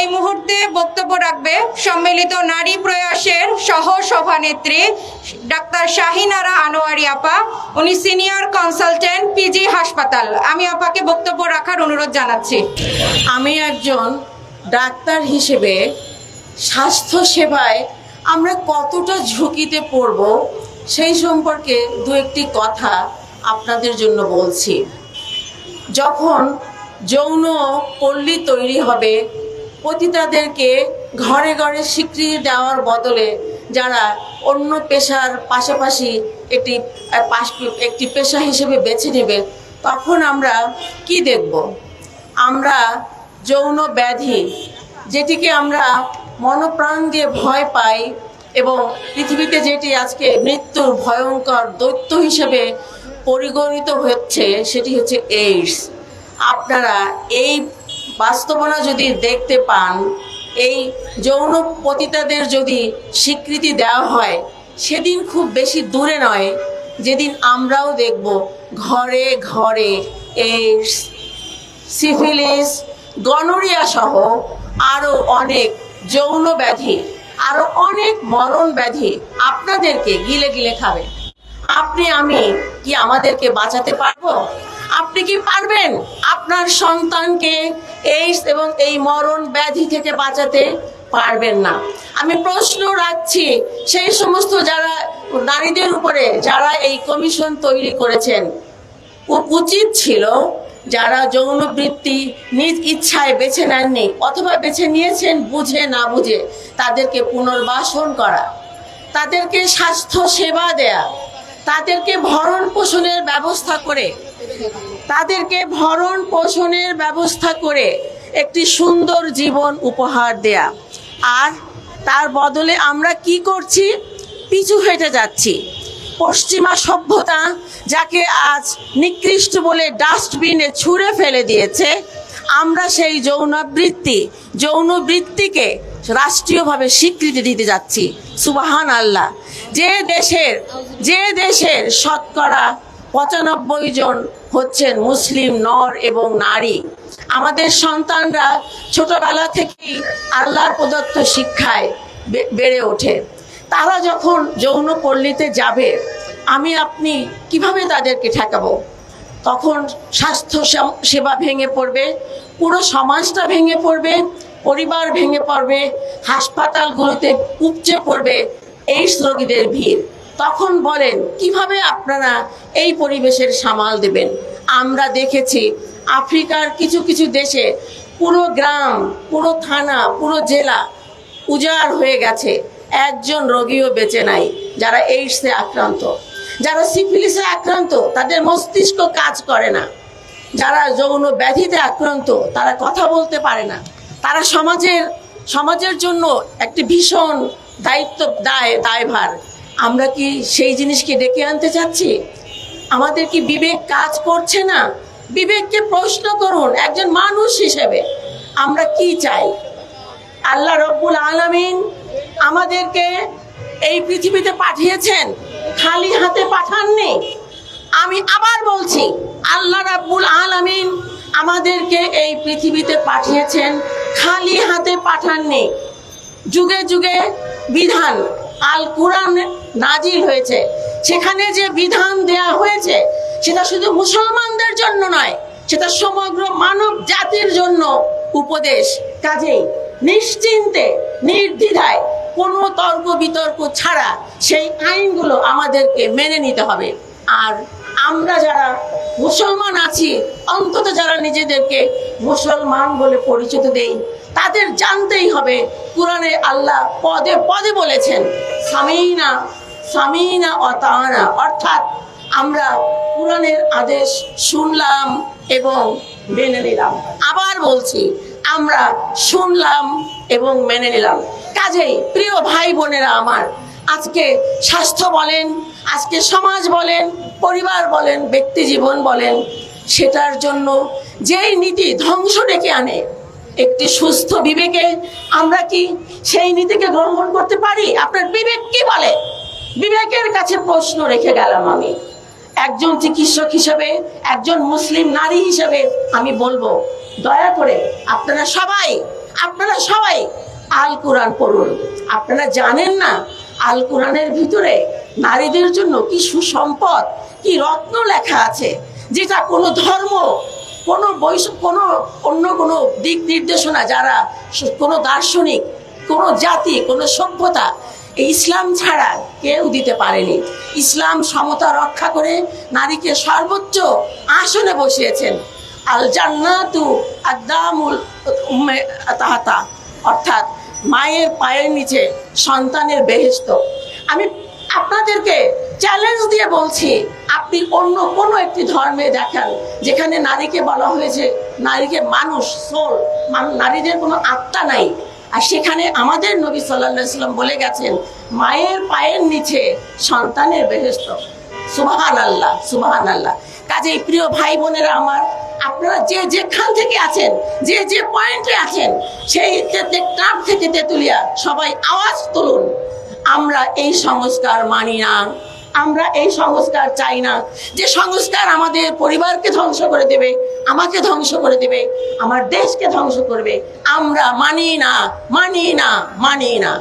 এই মুহূর্তে বক্তব্য রাখবে সম্মিলিত নারী প্রয়াসের সহ সভানেত্রী ডাক্তার শাহিনারা আনোয়ারি আপা। উনি সিনিয়র কনসালটেন্ট পিজি হাসপাতাল। আমি আপাকে বক্তব্য রাখার অনুরোধ জানাচ্ছি। আমি একজন ডাক্তার হিসেবে স্বাস্থ্য সেবায় আমরা কতটা ঝুঁকিতে পড়ব সেই সম্পর্কে দু একটি কথা আপনাদের জন্য বলছি। যখন যৌন পল্লী তৈরি হবে পতিতাদেরকে ঘরে ঘরে স্বীকৃতি দেওয়ার বদলে যারা অন্য পেশার পাশাপাশি একটি একটি পেশা হিসেবে বেছে নেবে, তখন আমরা কি দেখব? আমরা যৌন ব্যাধি, যেটিকে আমরা মনপ্রাণ দিয়ে ভয় পাই এবং পৃথিবীতে যেটি আজকে মৃত্যুর ভয়ঙ্কর দৈত্য হিসেবে পরিগণিত হচ্ছে, সেটি হচ্ছে এইডস আপনারা এই বাস্তবনা যদি দেখতে পান, এই যৌন পতিতাদের যদি স্বীকৃতি দেওয়া হয়, সেদিন খুব বেশি দূরে নয়, যেদিন আমরাও দেখব ঘরে ঘরে এইডস সিফিলিস, গনোরিয়া সহ আরও অনেক যৌন ব্যাধি আরও অনেক মরণ ব্যাধি আপনাদেরকে গিলে গিলে খাবে। আপনি, আমি কি আমাদেরকে বাঁচাতে পারব? আপনি কি পারবেন আপনার সন্তানকে এইডস এবং এই মরণ ব্যাধি থেকে বাঁচাতে? পারবেন না। আমি প্রশ্ন রাখছি, সেই সমস্ত যারা নারীদের উপরে যারা এই কমিশন তৈরি করেছেন উচিত ছিল যারা যৌন বৃত্তি নিজ ইচ্ছায় বেছে নেননি অথবা বেছে নিয়েছেন বুঝে না বুঝে, তাদেরকে পুনর্বাসন করা, তাদেরকে স্বাস্থ্য সেবা দেয়া, তাদেরকে ভরণ পোষণের ব্যবস্থা করে তাদেরকে ভরণ পোষণের ব্যবস্থা করে একটি সুন্দর জীবন উপহার দেয়া। আর তার বদলে আমরা কি করছি? পিছু হেঁটে যাচ্ছি। পশ্চিমা সভ্যতা যাকে আজ নিকৃষ্ট বলে ডাস্টবিনে ছুঁড়ে ফেলে দিয়েছে, আমরা সেই যৌনবৃত্তি, যৌনবৃত্তিকে রাষ্ট্রীয়ভাবে স্বীকৃতি দিতে যাচ্ছি। সুবাহান আল্লাহ যে দেশের যে দেশের শতকরা পঁচানব্বই জন হচ্ছেন মুসলিম, নর এবং নারী। আমাদের সন্তানরা ছোটবেলা থেকেই আল্লাহর প্রদত্ত শিক্ষায় বেড়ে ওঠে। তারা যখন যৌন পল্লীতে যাবে, আমি আপনি কীভাবে তাদেরকে ঠেকাবো? তখন স্বাস্থ্য সেবা ভেঙে পড়বে, পুরো সমাজটা ভেঙে পড়বে, পরিবার ভেঙে পড়বে হাসপাতালগুলোতে উপচে পড়বে এইডস রোগীদের ভিড়। তখন বলেন, কীভাবে আপনারা এই পরিবেশের সামাল দেবেন? আমরা দেখেছি আফ্রিকার কিছু কিছু দেশে পুরো গ্রাম, পুরো থানা, পুরো জেলা উজাড় হয়ে গেছে। একজন রোগীও বেঁচে নাই, যারা এইডসে আক্রান্ত। যারা সিফিলিসে আক্রান্ত, তাদের মস্তিষ্ক কাজ করে না। যারা যৌন ব্যাধিতে আক্রান্ত, তারা কথা বলতে পারে না। তারা সমাজের সমাজের জন্য একটি ভীষণ দায়িত্ব দায়, দায়ভার। আমরা কি সেই জিনিসকে ডেকে আনতে চাচ্ছি? আমাদের কি বিবেক কাজ করছে না? বিবেককে প্রশ্ন করুন, একজন মানুষ হিসেবে আমরা কি চাই? আল্লাহ রব্বুল আলামিন আমাদেরকে এই পৃথিবীতে পাঠিয়েছেন, খালি হাতে পাঠাননি। আমি আবার বলছি, আল্লাহ রাব্বুল আলামিন আমাদেরকে এই পৃথিবীতে পাঠিয়েছেন, খালি হাতে পাঠাননি। যুগে যুগে বিধান আল কোরআন নাজিল হয়েছে। সেখানে যে বিধান দেয়া হয়েছে, সেটা শুধু মুসলমানদের জন্য নয়, সেটা সমগ্র মানব জাতির জন্য উপদেশ। কাজেই নিশ্চিন্তে, নির্দ্বিধায়, কোনো তর্ক বিতর্ক ছাড়া সেই আইনগুলো আমাদেরকে মেনে নিতে হবে। আর আমরা যারা মুসলমান আছি, অন্তত যারা নিজেদেরকে মুসলমান বলে পরিচিত দেই তাদের জানতেই হবে। কোরআনে আল্লাহ পদে পদে বলেছেন, সামিনা সামিনা অতানা। অর্থাৎ আমরা কোরআনের আদেশ শুনলাম এবং মেনে নিলাম। আবার বলছি, আমরা শুনলাম এবং মেনে নিলাম। কাজেই প্রিয় ভাই বোনেরা আমার, আজকে স্বাস্থ্য বলেন, আজকে সমাজ বলেন, পরিবার বলেন, ব্যক্তি জীবন বলেন, সেটার জন্য যেই নীতি ধ্বংস ডেকে আনে একটি সুস্থ বিবেকে আমরা কি সেই নীতিকে গ্রহণ করতে পারি? আপনার বিবেক কি বলে? বিবেকের কাছে প্রশ্ন রেখে গেলাম আমি। একজন চিকিৎসক হিসেবে, একজন মুসলিম নারী হিসেবে আমি বলব, দয়া করে আপনারা সবাই আপনারা সবাই আল কোরআন পড়ুন। আপনারা জানেন না আল কোরআনের ভিতরে নারীদের জন্য কি সুসম্পদ, কি রত্ন লেখা আছে, যেটা কোনো ধর্ম কোনো বৈশ কোনো অন্য কোনো দিক নির্দেশনা, যারা কোনো দার্শনিক, কোনো জাতি, কোনো সভ্যতা ইসলাম ছাড়া কেউ দিতে পারেনি। ইসলাম সমতা রক্ষা করে নারীকে সর্বোচ্চ আসনে বসিয়েছেন। আল জান্নাতু আদামুল তাহাতা, অর্থাৎ মায়ের পায়ের নিচে সন্তানের বেহেস্ত আমি আপনাদেরকে চ্যালেঞ্জ দিয়ে বলছি, আপনি অন্য কোনো একটি ধর্মে দেখান, যেখানে নারীকে বলা হয়েছে, নারীকে মানুষ সোল নারীদের কোনো আত্মা নাই। আর সেখানে আমাদের নবী সাল্লাম বলে গেছেন, মায়ের পায়ের নিচে সন্তানের বেহেস্ত সুবাহান আল্লাহ সুবাহান আল্লাহ কাজেই প্রিয় ভাই বোনেরা আমার, আপনারা যে যেখান থেকে আছেন, যে যে পয়েন্টে আছেন, সেই ক্লাব থেকে তেতুলিয়া সবাই আওয়াজ তুলুন। আমরা এই সংস্কার মানি না। আমরা এই সংস্কার চাই না। যে সংস্কার আমাদের পরিবারকে ধ্বংস করে দেবে, আমাকে ধ্বংস করে দেবে, আমার দেশকে ধ্বংস করবে, আমরা মানি না মানি না মানি না।